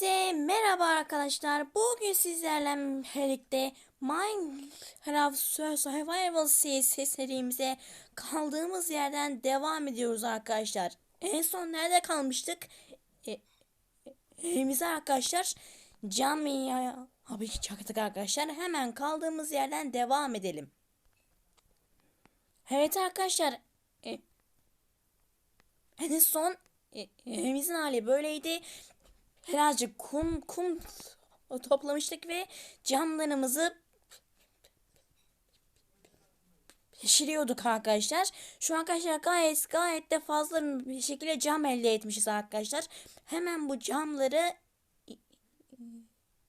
Hepinize merhaba arkadaşlar. Bugün sizlerle birlikte Minecraft Survival Series serimize kaldığımız yerden devam ediyoruz arkadaşlar. En son nerede kalmıştık? E, evimize arkadaşlar camiye abi çaktık arkadaşlar. Hemen kaldığımız yerden devam edelim. Evet arkadaşlar. E, en son e, evimizin hali böyleydi birazcık kum kum toplamıştık ve camlarımızı pişiriyorduk arkadaşlar. Şu arkadaşlar gayet gayet de fazla bir şekilde cam elde etmişiz arkadaşlar. Hemen bu camları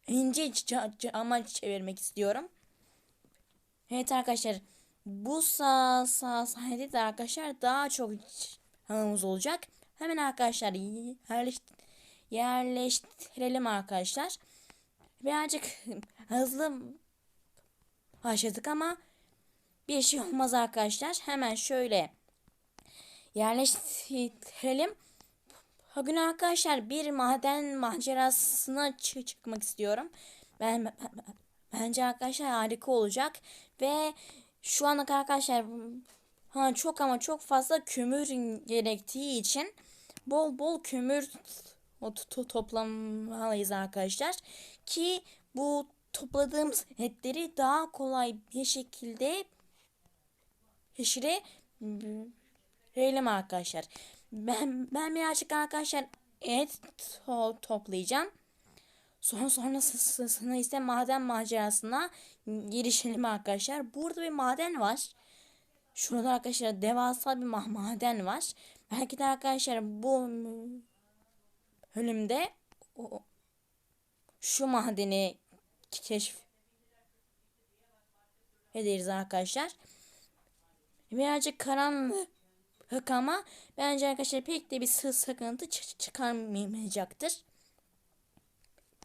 ince cama çevirmek istiyorum. Evet arkadaşlar bu sağ sağ sayede de arkadaşlar daha çok camımız olacak. Hemen arkadaşlar yerleştir yerleştirelim arkadaşlar. Birazcık hızlı başladık ama bir şey olmaz arkadaşlar. Hemen şöyle yerleştirelim. Bugün arkadaşlar bir maden macerasına çıkmak istiyorum. Ben, bence arkadaşlar harika olacak ve şu ana arkadaşlar ha, çok ama çok fazla kömür gerektiği için bol bol kömür o toplamalıyız arkadaşlar. Ki bu topladığımız etleri daha kolay bir şekilde pişirelim arkadaşlar. Ben, ben birazcık arkadaşlar et to toplayacağım. Sonra sonrasında ise maden macerasına girişelim arkadaşlar. Burada bir maden var. Şurada arkadaşlar devasa bir maden var. Belki de arkadaşlar bu bölümde şu madeni keşf ederiz arkadaşlar. Birazcık karanlık ama bence arkadaşlar pek de bir sıkıntı çıkarmayacaktır.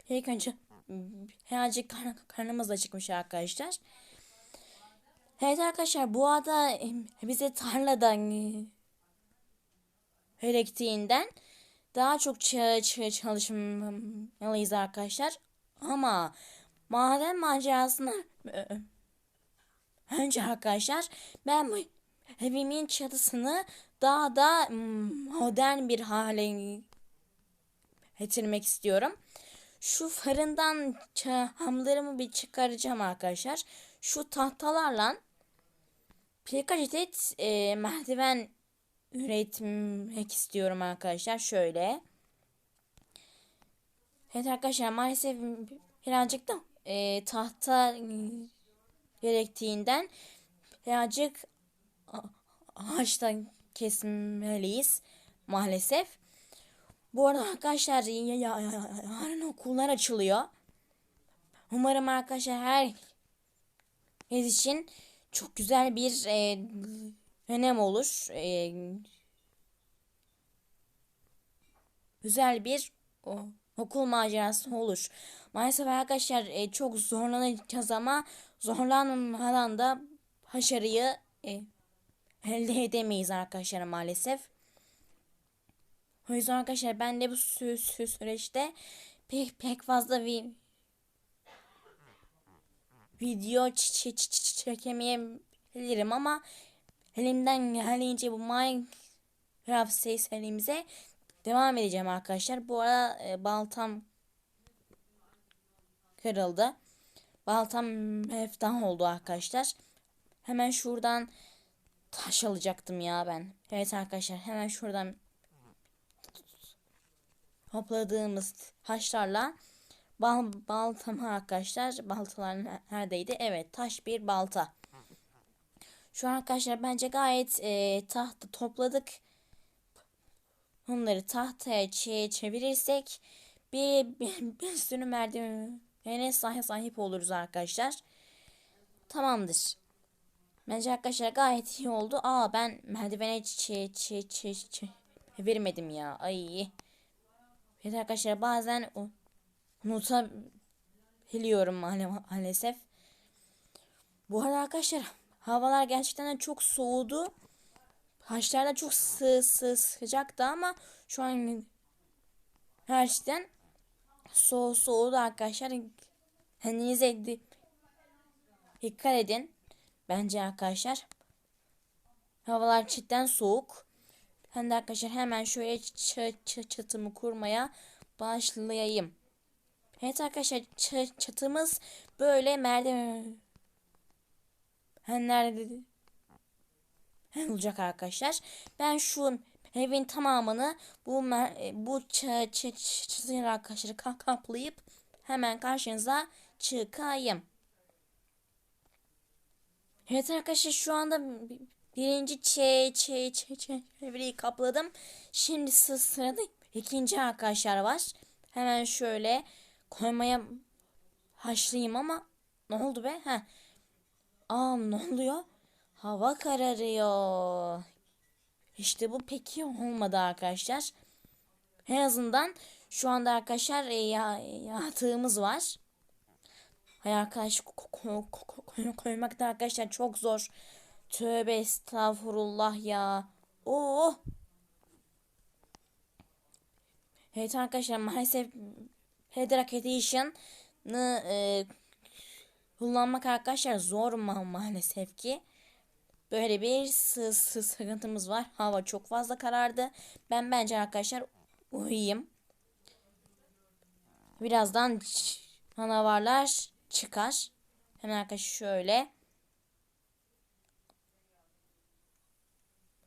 İlk önce birazcık kar karnımız da çıkmış arkadaşlar. Evet arkadaşlar bu arada bize tarladan gerektiğinden daha çok çalışmalıyız arkadaşlar. Ama maden macerasına önce arkadaşlar ben bu evimin çatısını daha da modern bir hale getirmek istiyorum. Şu fırından hamlarımı bir çıkaracağım arkadaşlar. Şu tahtalarla birkaç adet e, merdiven üretmek istiyorum arkadaşlar. Şöyle. Evet arkadaşlar maalesef birazcık da e, tahta gerektiğinden birazcık ağaçtan kesmeliyiz maalesef. Bu arada arkadaşlar yarın okullar açılıyor. Umarım arkadaşlar her için çok güzel bir e, önem olur. E, güzel bir o, okul macerası olur. Maalesef arkadaşlar e, çok zorlanacağız ama zorlanmadan da başarıyı e, elde edemeyiz arkadaşlar maalesef. O yüzden arkadaşlar ben de bu sü sü süreçte pek pek fazla bir video çekemeyebilirim ama elimden geldiğince bu Minecraft serimize devam edeceğim arkadaşlar. Bu arada e, baltam kırıldı. Baltam eftan oldu arkadaşlar. Hemen şuradan taş alacaktım ya ben. Evet arkadaşlar hemen şuradan topladığımız taşlarla bal baltamı arkadaşlar baltalar neredeydi? Evet taş bir balta. Şu an arkadaşlar bence gayet e, tahta topladık. Onları tahtaya çevirirsek bir, bir, bir sürü merdivene sahip, sahip oluruz arkadaşlar. Tamamdır. Bence arkadaşlar gayet iyi oldu. Aa ben merdivene çe çe çe çevirmedim ya. Ay. Evet arkadaşlar bazen unutabiliyorum maalesef. Bu arada arkadaşlar havalar gerçekten çok soğudu. Haçlarda çok sı sı sıcaktı ama şu an her şeyden so soğudu arkadaşlar. Kendinize di- dikkat edin. Bence arkadaşlar. Havalar cidden soğuk. Ben de arkadaşlar hemen şöyle çatımı kurmaya başlayayım. Evet arkadaşlar çatımız böyle merdiven nerede olacak arkadaşlar. Ben şu evin tamamını bu mer- bu ç- ç- ç- çatıları arkadaşlar ka- kaplayıp hemen karşınıza çıkayım. Evet arkadaşlar şu anda birinci çe çe çe çe çevreyi kapladım. Şimdi sı- sırada ikinci arkadaşlar var. Hemen şöyle koymaya haşlayayım ama ne oldu be? Heh. Aa ne oluyor? Hava kararıyor. İşte bu peki olmadı arkadaşlar. En azından şu anda arkadaşlar e, ya, yatağımız var. Hay arkadaş ko- ko- ko- ko- koymak da arkadaşlar çok zor. Tövbe estağfurullah ya. Oo. Evet arkadaşlar maalesef Hedrak Edition'ı e, kullanmak arkadaşlar zor ma maalesef ki. Böyle bir sı sı sıkıntımız var. Hava çok fazla karardı. Ben bence arkadaşlar uyuyayım. Birazdan canavarlar çıkar. Hemen arkadaşlar şöyle.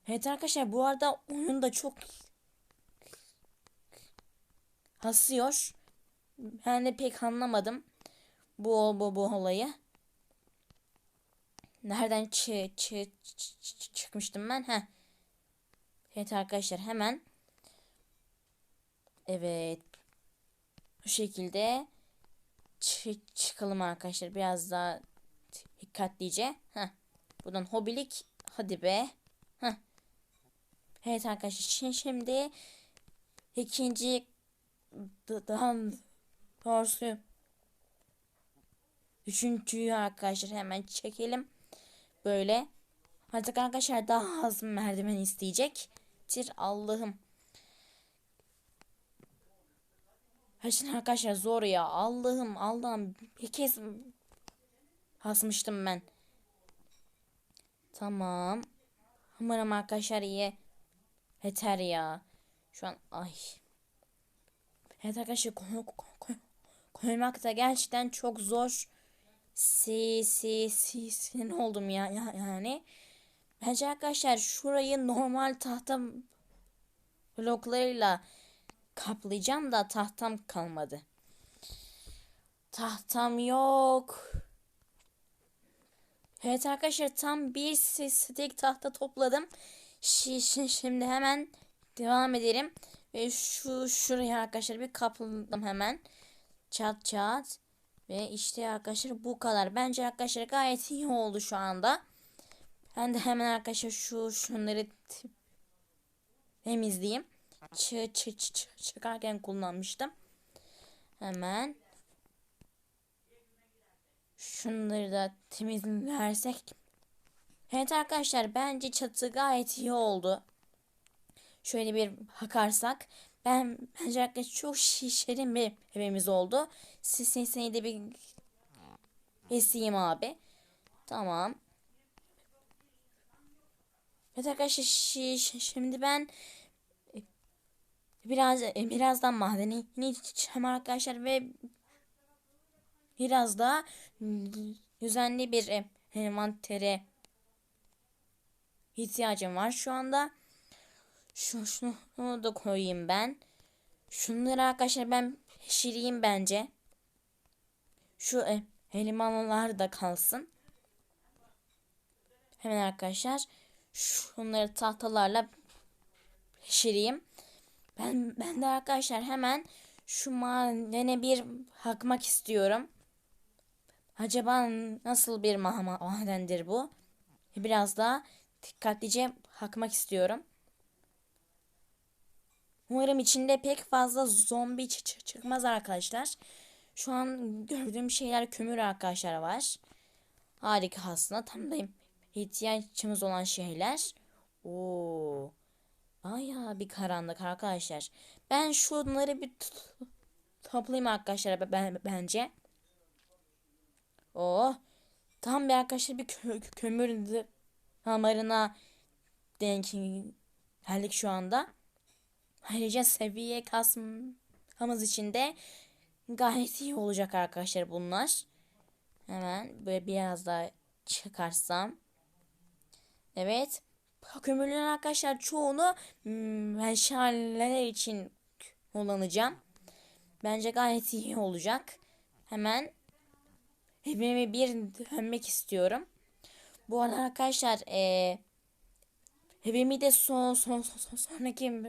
Evet arkadaşlar bu arada oyun da çok hasıyor. De pek anlamadım bu bu bu olayı. Nereden çı, çı, çı, çıkmıştım ben? Heh. Evet arkadaşlar hemen. Evet. Bu şekilde çı, çıkalım arkadaşlar. Biraz daha dikkatlice. Heh. Buradan hobilik. Hadi be. Heh. Evet arkadaşlar şimdi ikinci daha doğrusu üçüncüyü arkadaşlar hemen çekelim. Böyle. Artık arkadaşlar daha az merdiven isteyecek. Tir Allah'ım. Haşin arkadaşlar zor ya. Allah'ım Allah'ım bir kez hasmıştım ben. Tamam. Umarım arkadaşlar iyi. Yeter ya. Şu an ay. Evet arkadaşlar koy, koy, koy, koymak da gerçekten çok zor. Si si si sinir oldum ya yani. Bence arkadaşlar şurayı normal tahta bloklarıyla kaplayacağım da tahtam kalmadı. Tahtam yok. Evet arkadaşlar tam bir stek tahta topladım. Şimdi hemen devam edelim. Ve şu şuraya arkadaşlar bir kapladım hemen. Çat çat. Ve işte arkadaşlar bu kadar. Bence arkadaşlar gayet iyi oldu şu anda. Ben de hemen arkadaşlar şu şunları temizleyeyim. Çı çı çı çı çıkarken kullanmıştım. Hemen şunları da temizlersek. Evet arkadaşlar bence çatı gayet iyi oldu. Şöyle bir bakarsak ben arkadaşlar çok şişerin bir evimiz oldu. Siz sesini de bir eseyim abi. Tamam. Evet arkadaşlar şimdi ben biraz birazdan madeni ineceğim arkadaşlar ve biraz da düzenli bir envantere ihtiyacım var şu anda. Şu, şunu da koyayım ben. Şunları arkadaşlar ben pişireyim bence. Şu e, elmalar da kalsın. Hemen arkadaşlar şunları tahtalarla pişireyim. Ben ben de arkadaşlar hemen şu madene bir bakmak istiyorum. Acaba nasıl bir madendir bu? Biraz daha dikkatlice bakmak istiyorum. Umarım içinde pek fazla zombi çıkmaz arkadaşlar. Şu an gördüğüm şeyler kömür arkadaşlar var. Harika aslında. Tam da ihtiyacımız olan şeyler. Oo. Bayağı bir karanlık arkadaşlar. Ben şunları bir toplayayım arkadaşlar ben, ben- bence. Oh. Tam bir arkadaşlar bir kö kömür hamarına denk geldik şu anda. Ayrıca seviye kasmamız için de gayet iyi olacak arkadaşlar bunlar. Hemen böyle biraz daha çıkarsam. Evet. Kömürlerin arkadaşlar çoğunu hmm, meşaleler için kullanacağım. Bence gayet iyi olacak. Hemen evime bir dönmek istiyorum. Bu arada arkadaşlar e, evimi de son, son, son, son sonraki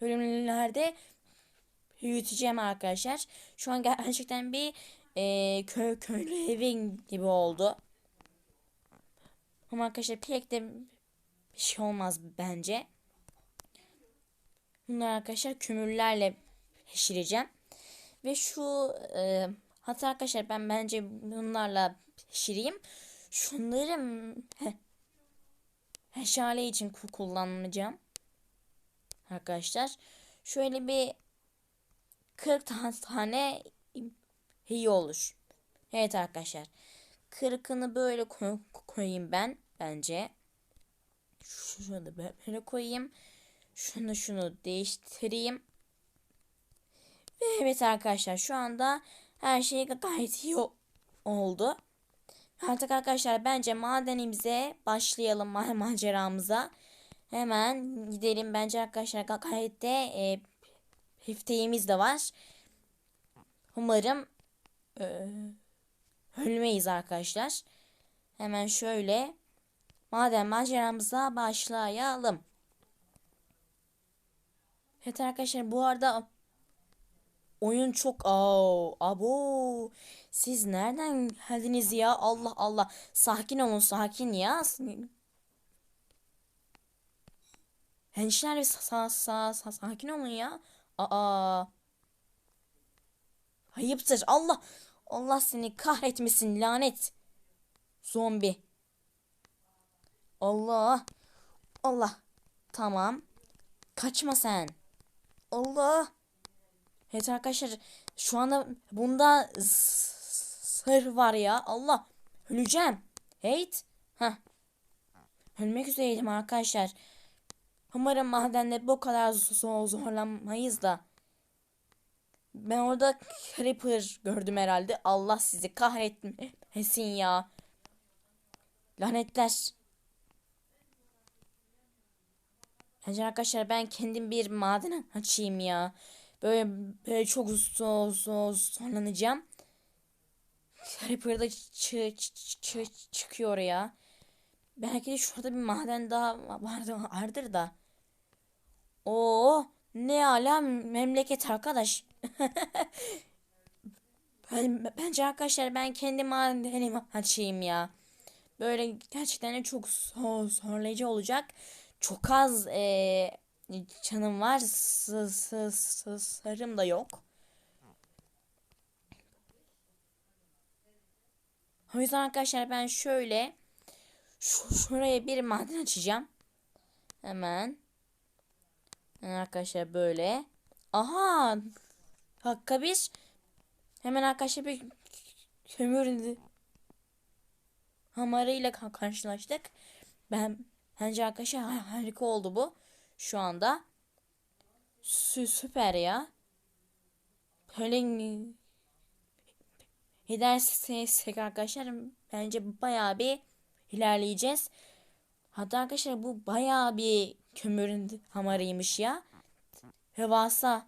bölümlerde büyüteceğim arkadaşlar. Şu an gerçekten bir e, köy köylü evi gibi oldu. Ama arkadaşlar pek de bir şey olmaz bence. Bunları arkadaşlar kömürlerle pişireceğim. Ve şu e, hatta arkadaşlar ben bence bunlarla pişireyim. Şunları meşale için ku- kullanacağım. Arkadaşlar şöyle bir 40 tane, iyi olur. Evet arkadaşlar. Kırkını böyle koy- koyayım ben bence. Şunu böyle koyayım. Şunu şunu değiştireyim. Ve evet arkadaşlar şu anda her şey gayet iyi oldu. Artık arkadaşlar bence madenimize başlayalım ma- maceramıza. Hemen gidelim bence arkadaşlar ga- gayet de e, hifteğimiz de var. Umarım e, ölmeyiz arkadaşlar. Hemen şöyle maden maceramıza başlayalım. Evet arkadaşlar bu arada oyun çok aa abo siz nereden geldiniz ya Allah Allah sakin olun sakin ya Gençler bir sa sa sa sakin olun ya. Aa. Ayıptır. Allah Allah seni kahretmesin lanet. Zombi. Allah. Allah. Tamam. Kaçma sen. Allah. Evet arkadaşlar şu anda bunda sır var ya. Allah. Öleceğim. Heyt. Heh. Ölmek üzereydim arkadaşlar. Umarım madende bu kadar zor zorlanmayız da. Ben orada Creeper gördüm herhalde. Allah sizi kahretmesin ya. Lanetler. Bence arkadaşlar ben kendim bir maden açayım ya. Böyle, böyle çok zor zor zorlanacağım. Creeper da çı, çı, çı, çıkıyor ya. Belki de şurada bir maden daha vardır da. Oo ne ala memleket arkadaş. ben, bence arkadaşlar ben kendi madenimi açayım ya. Böyle gerçekten çok zor, zorlayıcı olacak. Çok az e, canım var. S s s sarım da yok. O yüzden arkadaşlar ben şöyle şu, şuraya bir maden açacağım. Hemen. Arkadaşlar böyle. Aha. Hakka bir. Hemen arkadaşlar bir kömür hamarıyla karşılaştık. Ben bence arkadaşlar harika oldu bu. Şu anda. Sü süper ya. Böyle gidersek arkadaşlar bence bayağı bir ilerleyeceğiz. Hatta arkadaşlar bu bayağı bir kömürün hamarıymış ya. Hevasa.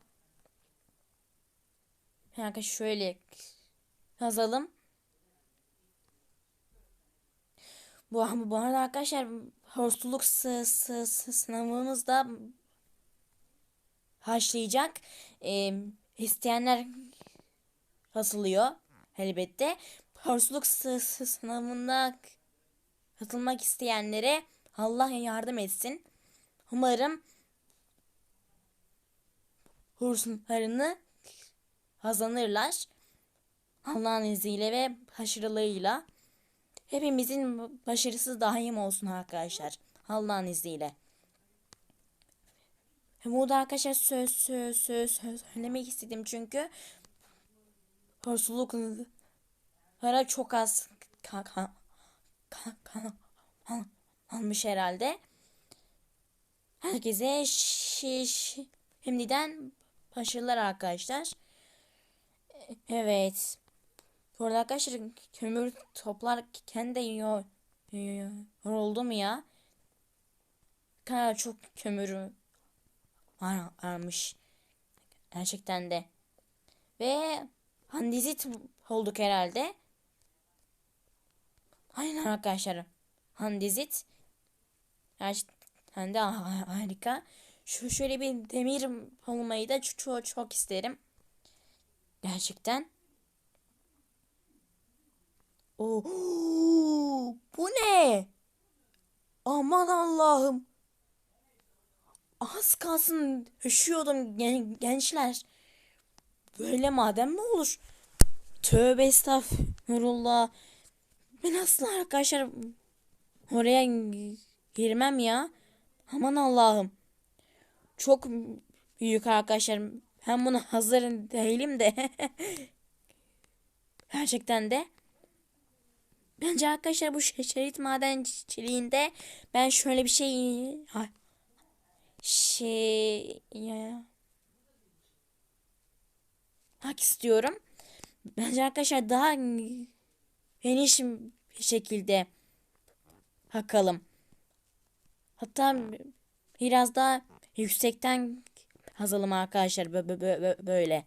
Arkadaşlar şöyle yazalım. Bu, bu arada arkadaşlar horsluluk sınavımız da başlayacak. E, isteyenler katılıyor elbette. Horsluluk sınavına katılmak isteyenlere Allah yardım etsin. Umarım kurslarını kazanırlar. Allah'ın izniyle ve başarılığıyla. Hepimizin başarısı daim olsun arkadaşlar. Allah'ın izniyle. Burada arkadaşlar söz söz söz söylemek istedim çünkü hırsızlıklara çok az ka ka ka ka al- almış herhalde. Herkese şiş şimdiden başarılar arkadaşlar. Evet. Bu arada arkadaşlar kömür toplarken de yo- yo- yoruldum ya. Kadar çok kömür var varmış. Gerçekten de. Ve handizit olduk herhalde. Aynen arkadaşlar. Handizit. Gerçekten de ha- harika. Şu şöyle bir demir olmayı da çok çok isterim. Gerçekten. Oo, bu ne? Aman Allah'ım. Az kalsın üşüyordum gen- gençler. Böyle maden mi olur? Tövbe estağfurullah. Ben asla arkadaşlar oraya girmem ya. Aman Allah'ım. Çok büyük arkadaşlar. Ben buna hazır değilim de. Gerçekten de. Bence arkadaşlar bu şe- şerit madenciliğinde ben şöyle bir şey şey hak istiyorum. Bence arkadaşlar daha geniş bir şekilde hakalım. Hatta biraz daha yüksekten kazalım arkadaşlar bö- bö- bö- böyle.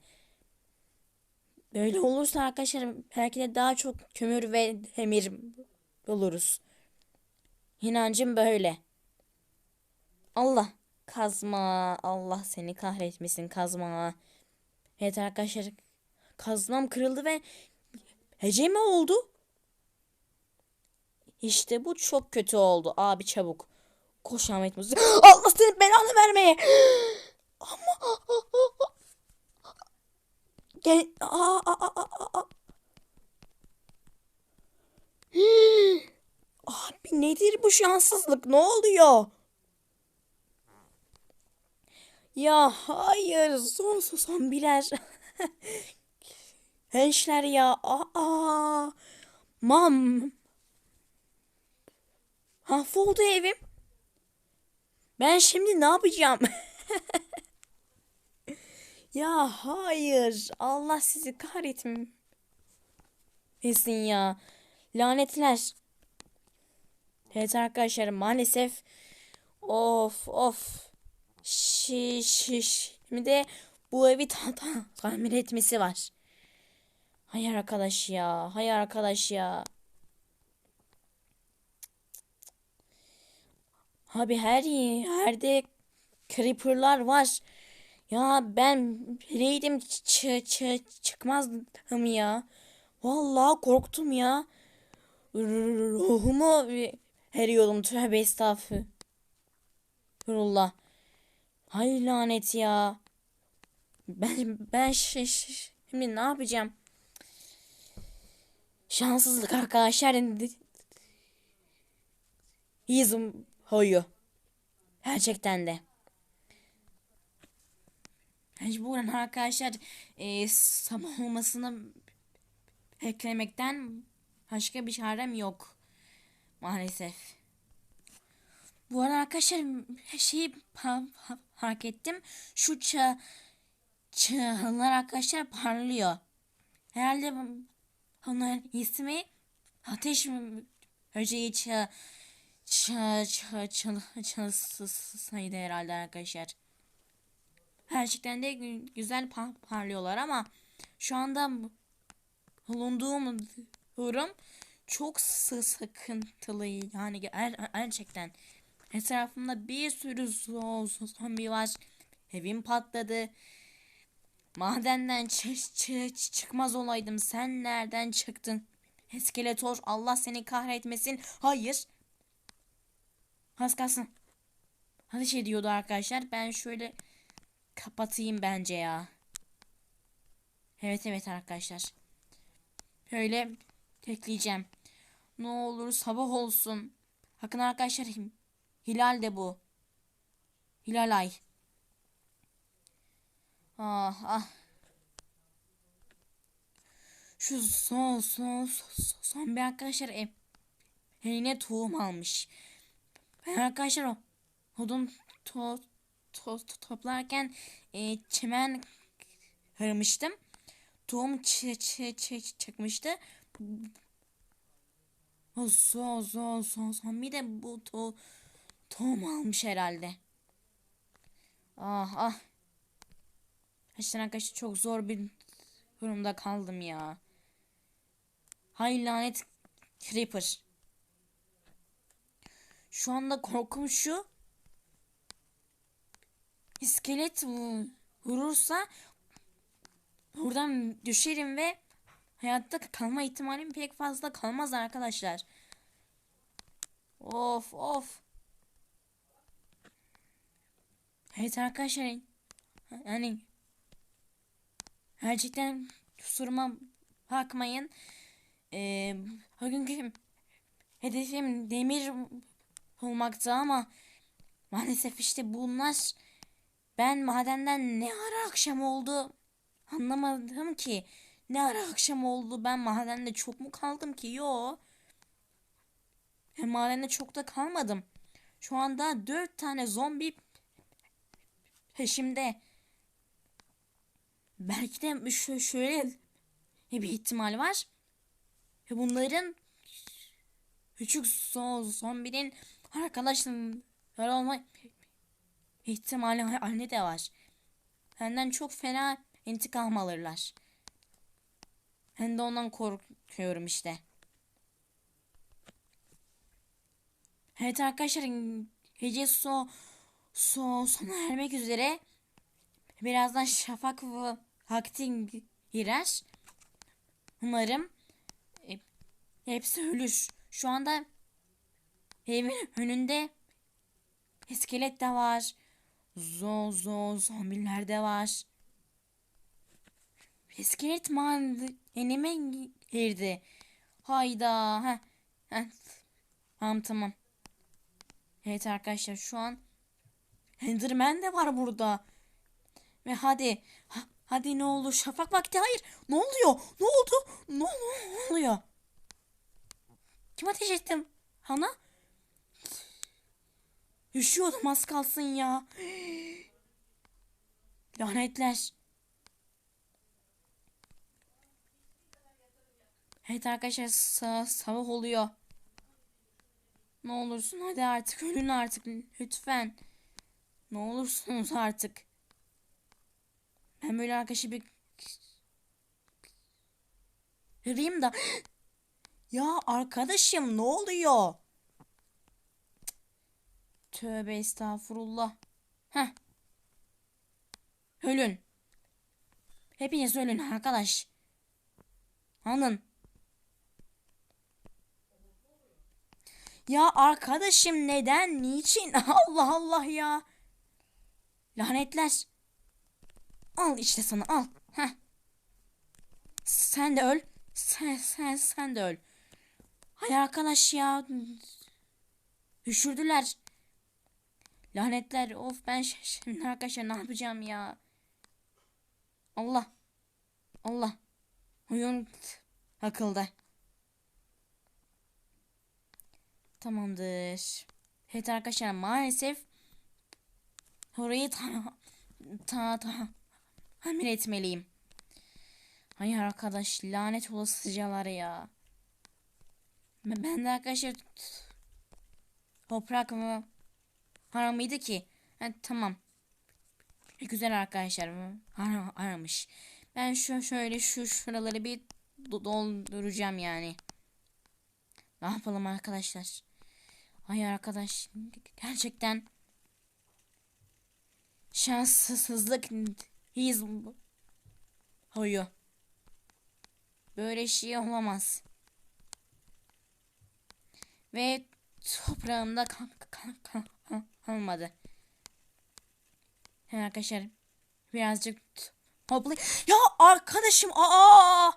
Böyle olursa arkadaşlar belki de daha çok kömür ve demir buluruz. İnancım böyle. Allah kazma. Allah seni kahretmesin kazma. Evet arkadaşlar kazmam kırıldı ve hece mi oldu? İşte bu çok kötü oldu. Abi çabuk. Koş Ahmet Muzi. Allah senin belanı vermeye. Ama Gel. Aa, aa, aa, aa. Abi nedir bu şanssızlık? Ne oluyor? Ya hayır. Son son birer. Gençler ya. Aa. Mam. Mahvoldu evim. Ben şimdi ne yapacağım? Ya hayır. Allah sizi kahretmesin ya. Lanetler. Evet arkadaşlar maalesef of of şiş şiş. Şimdi de bu evi ta ta tamir etmesi var. Hay arkadaş ya. Hay arkadaş ya. Abi her yerde creeper'lar var. Ya ben ç çıkmazdım ya. Vallahi korktum ya. Ruhumu veriyordum tövbe estağfurullah. Hay lanet ya. Ben ben şimdi ne yapacağım? Şanssızlık arkadaşlar. Yüzüm hoyu. Gerçekten de. Mecburen arkadaşlar e, sabah olmasını beklemekten başka bir çarem yok. Maalesef. Bu arada arkadaşlar şeyi fark ettim. Şu ça çağlar arkadaşlar parlıyor. Herhalde onların ismi ateş böceği ça ça ça ça çalsaydı herhalde arkadaşlar. Gerçekten de güzel parlıyorlar ama şu anda bulunduğum durum çok sıkıntılı. Yani gerçekten etrafımda bir sürü zombi var. Evim patladı. Madenden çıkmaz olaydım. Sen nereden çıktın? Eskeletor Allah seni kahretmesin. Hayır az kalsın ateş ediyordu arkadaşlar ben şöyle kapatayım bence ya. Evet evet arkadaşlar. Böyle tekleyeceğim. Ne olur sabah olsun. Bakın arkadaşlar hilal de bu. Hilal ay. Ah ah. Şu son son son, son bir arkadaşlar ev, eline tohum almış. Ben arkadaşlar o odun to, to, to- toplarken e, çimen kırmıştım. Tohum çı, çı, çı, çıkmıştı. O son son son bir de bu to, tohum almış herhalde. Ah ah. Gerçekten arkadaşlar çok zor bir durumda kaldım ya. Hay lanet Creeper. Şu anda korkum şu. İskelet vu- vurursa buradan düşerim ve hayatta kalma ihtimalim pek fazla kalmaz arkadaşlar. Of of. Evet arkadaşlar. Yani gerçekten kusuruma bakmayın. Ee, bugünkü hedefim demir olmaktı ama maalesef işte bunlar ben madenden ne ara akşam oldu anlamadım ki. Ne ara akşam oldu ben madende çok mu kaldım ki? Yo. Ben madende çok da kalmadım. Şu anda dört tane zombi peşimde. Belki de şö- şöyle bir ihtimal var. Bunların küçük son zombinin arkadaşları olma ihtimali anne de var. Benden çok fena intikam alırlar. Ben de ondan korkuyorum işte. Evet arkadaşlar gece so so sona ermek üzere. Birazdan şafak vakti girer. Umarım e, hepsi ölür. Şu anda evin önünde iskelet de var. Zo zo zombiler de var. İskelet madenime girdi. Hayda. Heh. Heh. Tamam tamam. Evet arkadaşlar şu an Enderman de var burada. Ve hadi. Ha, hadi ne olur şafak vakti hayır. Ne oluyor? Ne oldu? Ne, ne oluyor? Kim ateş ettim? Hana? Üşüyordum az kalsın ya. Lanetler. Evet arkadaşlar sa sabah oluyor. Ne olursun hadi artık ölün artık lütfen. Ne olursunuz artık. Ben böyle arkadaşı bir Arayayım da. Ya arkadaşım ne oluyor? Tövbe estağfurullah. Heh. Ölün. Hepiniz ölün arkadaş. Alın. Ya arkadaşım neden? Niçin? Allah Allah ya. Lanetler. Al işte sana al. Heh. Sen de öl. Sen sen sen de öl. Hay arkadaş ya. Düşürdüler. Lanetler. Of ben şimdi arkadaşlar ne yapacağım ya. Allah. Allah. Oyun akılda. Tamamdır. Evet arkadaşlar maalesef orayı ta ta ta tamir etmeliyim. Hayır arkadaş lanet olasıcalar ya. Ben de arkadaşlar toprak mı var mıydı ki? Ha, tamam. Güzel arkadaşlar ara, aramış. Ben şu şöyle şu şuraları bir do- dolduracağım yani. Ne yapalım arkadaşlar? Ay arkadaş gerçekten şanssızlık iz huyu. Böyle şey olamaz. Ve toprağımda kan, kan, kan, kalmadı. He arkadaşlar birazcık topla. Ya arkadaşım aa!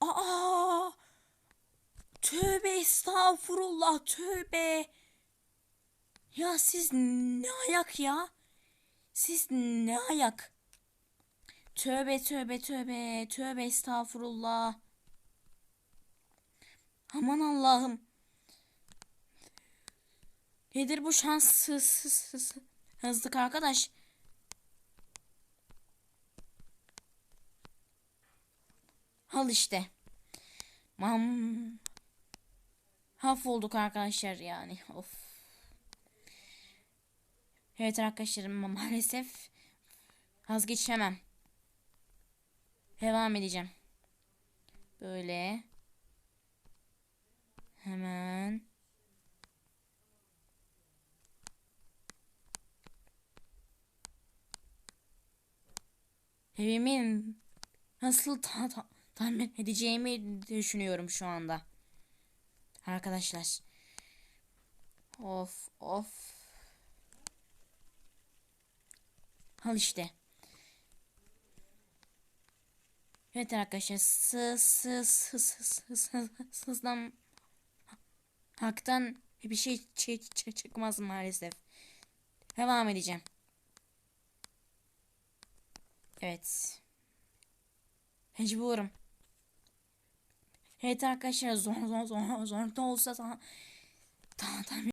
Aa! Tövbe estağfurullah tövbe. Ya siz ne ayak ya? Siz ne ayak? Tövbe tövbe tövbe. Tövbe estağfurullah. Aman Allah'ım. Nedir bu şanssız hızlık arkadaş? Al işte. Mam. Haf olduk arkadaşlar yani. Of. Evet arkadaşlarım maalesef vazgeçemem. Devam edeceğim. Böyle. Hemen. Evimin nasıl ta ta tahmin edeceğimi düşünüyorum şu anda. Arkadaşlar. Of of. Al işte. Evet arkadaşlar. Sı sı sı sı sı sı sızdan haktan bir şey çı- çı- çıkmaz maalesef. Devam edeceğim. Evet. Mecburum. Evet arkadaşlar zor zor zor zor da olsa tamam. Tamam tamam